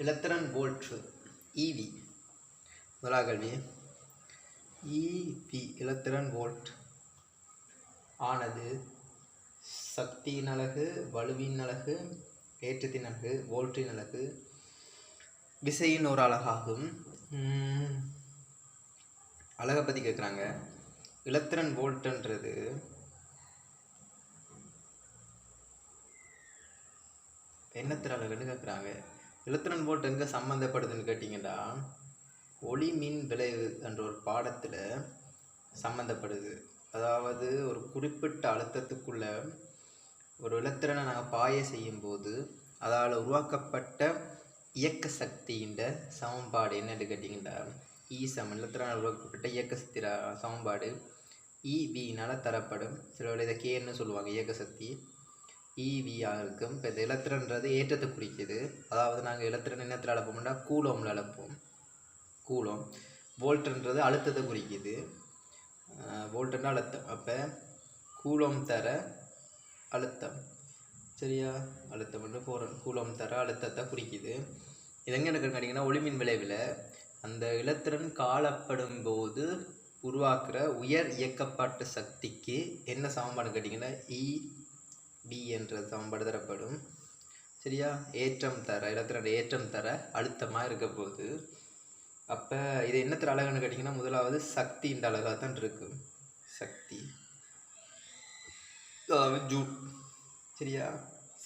இலத்திரன் போல்ட்ரு இவி முதலாக கல்வி இவி இலத்திரன் வோல்ட் ஆனது சக்தியின் அழகு வலுவின் அழகு ஏற்றத்தின் அலகு வோல்ட்டின் அழகு விசையின் ஒரு அழகாகும் அழகை பற்றி கேட்குறாங்க இலத்திரன் போல்ட்ன்றது என்னத்திர அழகுன்னு கேட்குறாங்க இலத்திரன் வோல்ட் எங்கே சம்மந்தப்படுதுன்னு கேட்டிங்கன்னா ஒளி மின் விளைவு என்ற ஒரு பாடத்தில் சம்மந்தப்படுது அதாவது ஒரு குறிப்பிட்ட அழுத்தத்துக்குள்ள ஒரு இலத்திரனை நாங்கள் பாய செய்யும்போது அதால் உருவாக்கப்பட்ட இயக்க சக்தியின் சமன்பாடு என்னென்னு கேட்டிங்கன்னா இ e சமன் இலத்திரனால் உருவாக்கப்பட்ட இயக்க சக்தி சமன்பாடு. இபினால் தரப்படும். சில இதை கேன்னு சொல்லுவாங்க இயக்க சக்தி. இவியாக இருக்கும் இப்போ இந்த இலத்திரன்றது ஏற்றத்தை குறிக்குது. அதாவது நாங்கள் இலத்திரன் என்னத்தில் அளப்போம்னா கூலோமில் அளப்போம் கூலோம். வோல்ட்ன்றது அழுத்தத்தை குறிக்குது. வோல்ட்னா அழுத்தம். அப்போ கூலோம் தர அழுத்தம். சரியா? அழுத்தம் வந்து போகிற கூலோம் தர அழுத்தத்தை குறிக்குது. இது எங்கே இருக்குன்னு கேட்டிங்கன்னா ஒளிமின் விளைவில். அந்த இலத்திரன் காலப்படும் போது உருவாக்குற உயர் இயக்கப்பாட்டு சக்திக்கு என்ன சமன்பாடு கேட்டிங்கன்னா இ e பி என்ற சமன்பாடு தரப்படும் சரியா? ஏற்றம் தர இலத்திரன் ஏற்றம் தர அழுத்தமாக இருக்க போகுது. அப்போ இது என்னத்தில் அழகுன்னு கேட்டிங்கன்னா முதலாவது சக்தின்ற அழகாக தான் இருக்கும் சக்தி. அதாவது ஜூட். சரியா?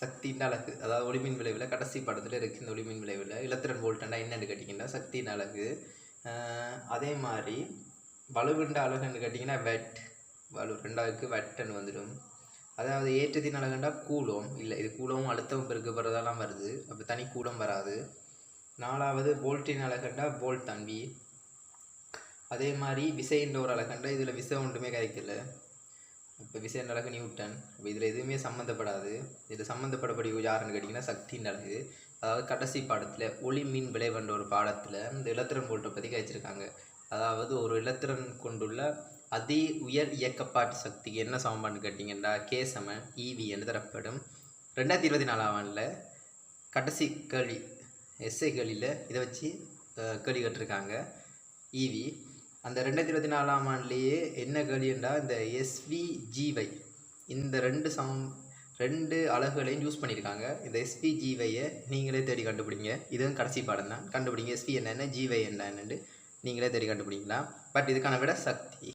சக்தின்ற அழகு. அதாவது ஒளிமின் விளைவில் கடைசி படத்தில் இருக்குது இந்த ஒளிமின் விளைவில். இலத்திரன் வோல்ட்டண்டா என்னென்னு கேட்டிங்கன்னா சக்தியின் அழகு. அதே மாதிரி வலுவின்ற அழகுன்னு கேட்டிங்கன்னா வெட். வலு ரெண்டாவுக்கு வெட்டுன்னு வந்துடும். அதாவது ஏற்றத்தின் அழகுண்டா கூலம். இல்லை இது கூலமும் அழுத்தமும் பெருக்கப்படுறதெல்லாம் வருது. அப்போ தனி கூலம் வராது. நாலாவது போல்ட்டின் அழகண்டா போல்ட் தம்பி அதே மாதிரி விசைன்ற ஒரு அழகண்டா இதில் விசை ஒன்றுமே கிடைக்கல இப்போ விசைன்ற அழகு நியூட்டன். இப்போ இதில் எதுவுமே சம்மந்தப்படாது இதில் சம்மந்தப்படப்படி யாருன்னு கேட்டிங்கன்னா சக்தின்ற அழகு. அதாவது கடைசி பாடத்தில் ஒளி மீன் விளைவுன்ற ஒரு பாடத்தில் இந்த இலத்திரன் போல்ட்டை பற்றி கழிச்சிருக்காங்க. அதாவது ஒரு இலத்திரன் கொண்டுள்ள அதி உயர் இயக்கப்பாட்டு சக்திக்கு என்ன சமம்பான்னு கேட்டிங்கன்னா கே சம இவி என்று தரப்படும். ரெண்டாயிரத்தி இருபத்தி நாலாம் ஆண்டில் கடைசி கேள்வி எஸ்ஐ கேள்வியில் இதை வச்சு கேள்வி கேட்டிருக்காங்க. ஈவி அந்த ரெண்டாயிரத்தி இருபத்தி நாலாம் ஆண்டுலேயே என்ன கேள்வின்றா இந்த எஸ்விஜிவை இந்த ரெண்டு சமம் ரெண்டு அலகுகளையும் யூஸ் பண்ணியிருக்காங்க. இந்த எஸ்பிஜிவையை நீங்களே தேடி கண்டுபிடிங்க. இதுவும் கடைசி பாடம் தான். கண்டுபிடிங்க. எஸ்பி என்னென்ன ஜிவை என்னென்னு நீங்களே தேடி கண்டுபிடிக்கலாம். பட் இதுக்கான விட சக்தி.